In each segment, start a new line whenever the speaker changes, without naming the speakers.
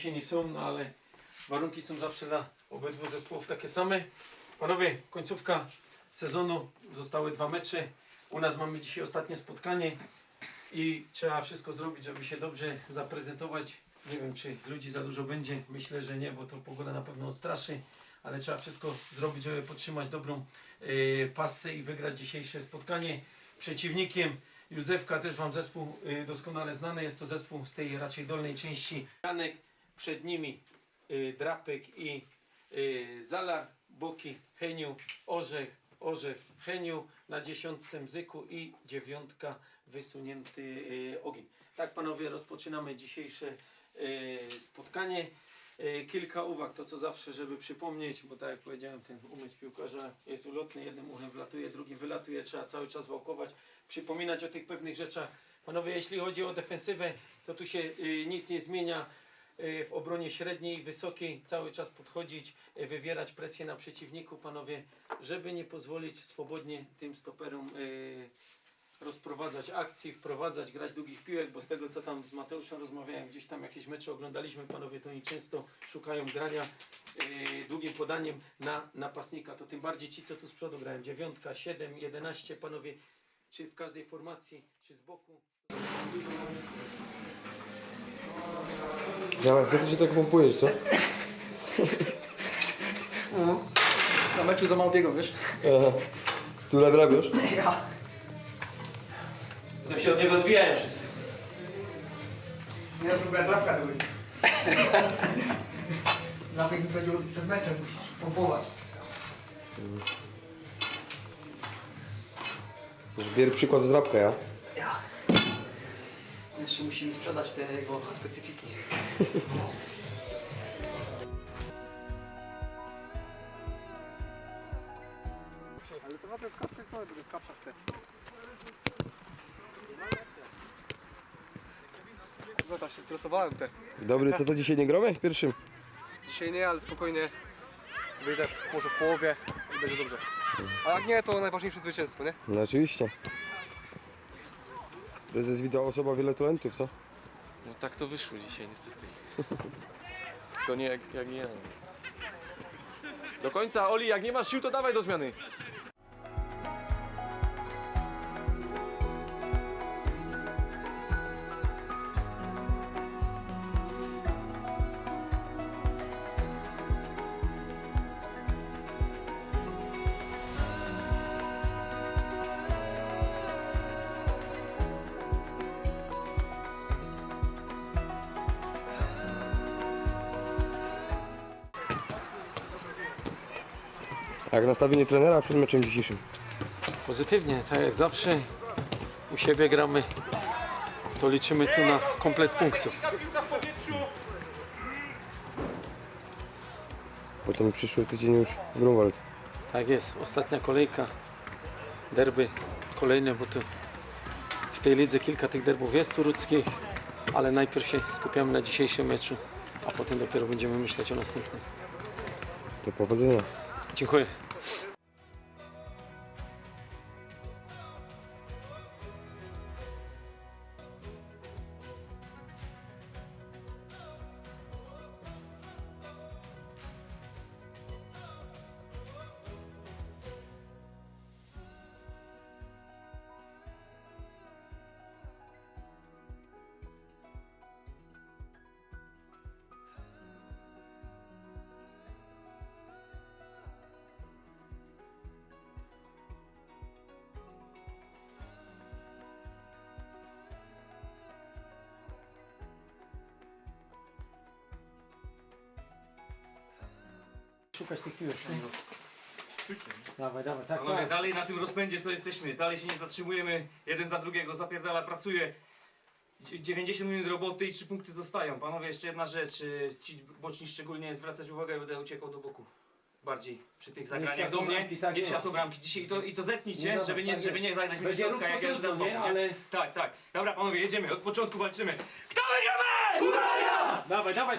doniesieni są, no ale warunki są zawsze dla obydwu zespołów takie same. Panowie, końcówka sezonu, zostały dwa mecze. U nas mamy dzisiaj ostatnie spotkanie i trzeba wszystko zrobić, żeby się dobrze zaprezentować. Nie wiem, czy ludzi za dużo będzie. Myślę, że nie, bo to pogoda na pewno odstraszy, ale trzeba wszystko zrobić, żeby podtrzymać dobrą yy, pasę i wygrać dzisiejsze spotkanie. Przeciwnikiem Józefka, też Wam zespół y, doskonale znany. Jest to zespół z tej raczej dolnej części. Janek, przed nimi y, Drapek i y, Zalar, Boki, Heniu, Orzech, Orzech, Heniu, na dziesiątce Mzyku i dziewiątka wysunięty y, ogień. Tak panowie, rozpoczynamy dzisiejsze y, spotkanie. Y, Kilka uwag, to co zawsze, żeby przypomnieć, bo tak jak powiedziałem, ten umysł piłkarza jest ulotny, jednym uchem wlatuje, drugim wylatuje, trzeba cały czas wałkować, przypominać o tych pewnych rzeczach. Panowie, jeśli chodzi o defensywę, to tu się y, nic nie zmienia w obronie średniej, wysokiej, cały czas podchodzić, y, wywierać presję na przeciwniku, panowie, żeby nie pozwolić swobodnie tym stoperom y, rozprowadzać akcji, wprowadzać, grać długich piłek, bo z tego co tam z Mateuszem rozmawiałem, gdzieś tam jakieś mecze oglądaliśmy, panowie to oni często szukają grania długim podaniem na napastnika, to tym bardziej ci co tu z przodu grają, dziewiątka, 7, 11, panowie, czy w każdej formacji, czy z boku.
Ja, co ty się tak pompujesz, co?
Na meczu za mało biegał, wiesz?
Aha. Tu nadrabiasz?
Ja.
To się od niego odbijają wszyscy.
Nie próbuję drapka do góry. Mi powiedział przed meczem, musisz pompować.
Bier przykład z drapka, ja.
Ja. Jeszcze musimy sprzedać te jego specyfiki. Ale to ładne w to będę w te. No tak się stresowałem te.
Dobry, co to dzisiaj nie gromy? W pierwszym?
Dzisiaj nie, ale spokojnie wyjdę może w połowie i będzie dobrze. A jak nie, to najważniejsze zwycięstwo, nie?
No oczywiście. Prezes widzę osoba wiele talentów, co?
No tak to wyszło dzisiaj niestety. To nie jak, jak ja. Do końca, Oli, jak nie masz sił, to dawaj do zmiany.
Jak nastawienie trenera przed meczem dzisiejszym?
Pozytywnie, tak jak zawsze u siebie gramy, to liczymy tu na komplet punktów.
Potem przyszły tydzień już Grunwald.
Tak jest, ostatnia kolejka, derby kolejne, bo to w tej lidze kilka tych derbów jest tureckich, ale najpierw się skupiamy na dzisiejszym meczu, a potem dopiero będziemy myśleć o następnym.
To powodzenia.
金辉 piłek. Dawaj, dawaj, tak,
Panowie,
tak.
dalej na tym rozpędzie co jesteśmy, dalej się nie zatrzymujemy, jeden za drugiego, zapierdala, pracuje. Dzie- 90 minut roboty i 3 punkty zostają. Panowie, jeszcze jedna rzecz, y, ci boczni szczególnie zwracać uwagę, będę uciekał do boku. Bardziej przy tych zagraniach do mnie,
bramki, tak
nie w
jest.
światło bramki. Dzisiaj to, i to zetnijcie,
dawać,
żeby, nie, żeby nie zagrać mi do
Będzie
środka, jak ja
trudno,
do
nie? Ale-
Tak, tak. Dobra panowie, jedziemy, od początku walczymy. Kto wygramy? Uwaga!
Dawaj, dawaj.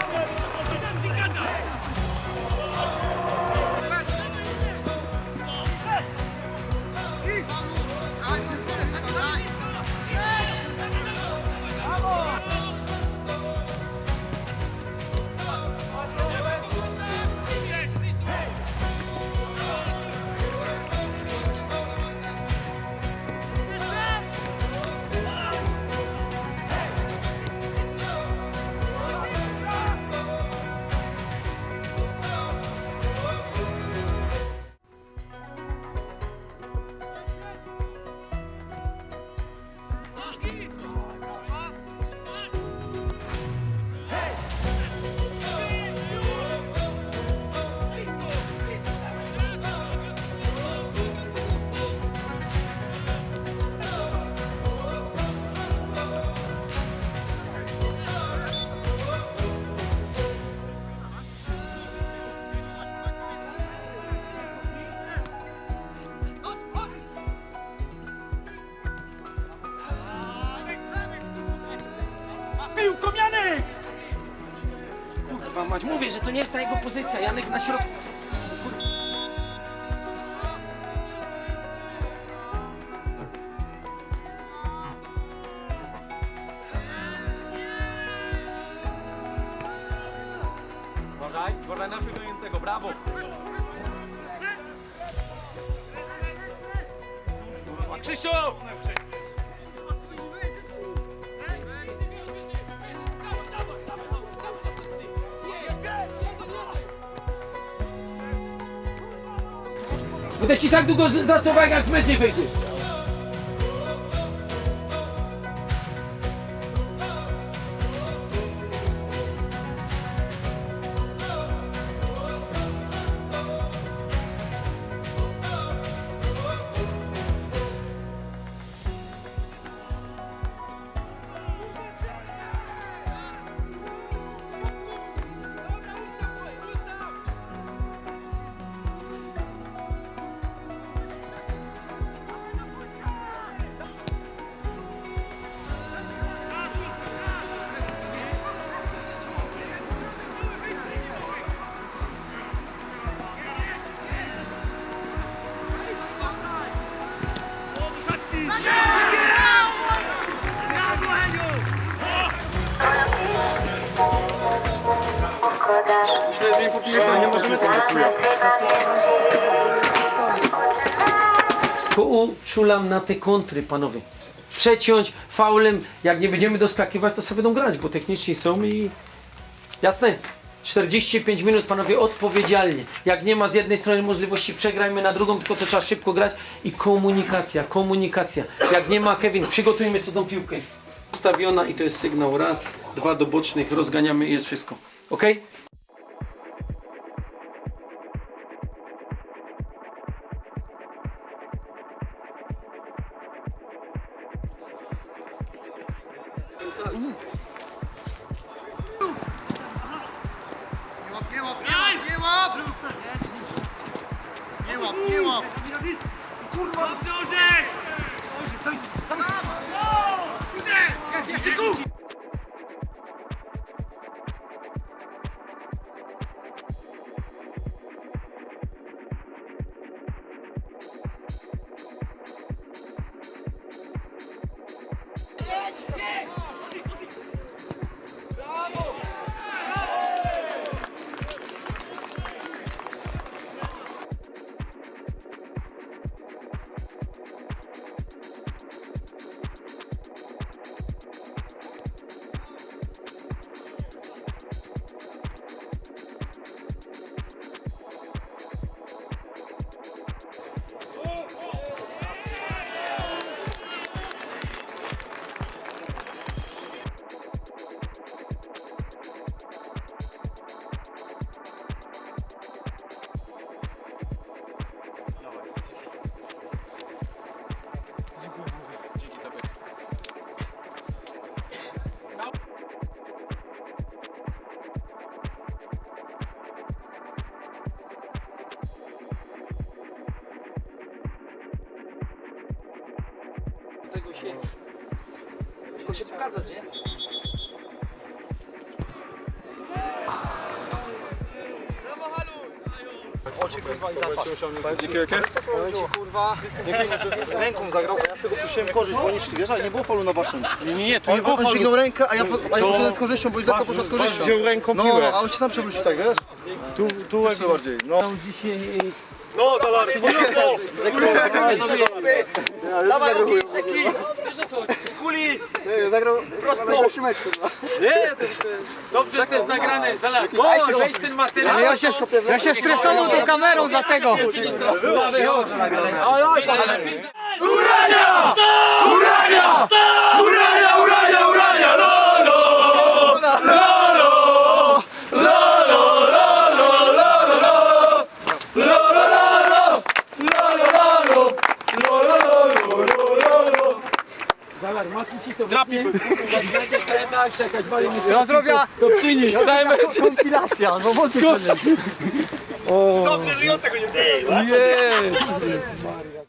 to nie jest ta jego pozycja. Janek na środku.
Uważaj, uważaj na pilnującego, brawo! Krzysiu!
Będę ci tak długo z- zacował, jak z meczu wyjdzie.
Popijemy, nie możemy tego
To uczulam na te kontry, panowie. Przeciąć faulem, jak nie będziemy doskakiwać, to sobie będą grać, bo techniczni są i... Jasne? 45 minut, panowie, odpowiedzialnie. Jak nie ma z jednej strony możliwości, przegrajmy na drugą, tylko to trzeba szybko grać. I komunikacja, komunikacja. Jak nie ma, Kevin, przygotujmy sobie tą piłkę. Ustawiona i to jest sygnał. Raz, dwa do bocznych, rozganiamy i jest wszystko. Ok?
Nie łap, nie łap, nie łap! Nie łap, nie łap! Kurwa! Dobrze, Orzech! Idę!
Się. Tylko się pokazać, nie?
Ręką zagrał, a ja z tego puściłem korzyść, bo oni szli, wiesz, ale nie było faulu na waszym. Nie, nie, nie, to nie było On dźwignął rękę, a ja, po- a ja poszedłem z korzyścią, bo Izaka poszedł z korzyścią. wziął ręką No, a on się sam przewrócił, tak, wiesz? Tu, tu jak bardziej, no.
Dobrze, że to jest nagrane. Zala, weź ten materiał.
Ja się, ja się stresował tą kamerą, dlatego. Ja zrobię
To przynieś, cały mecz.
kompilacja, no może
Dobrze, że on tego nie Jest.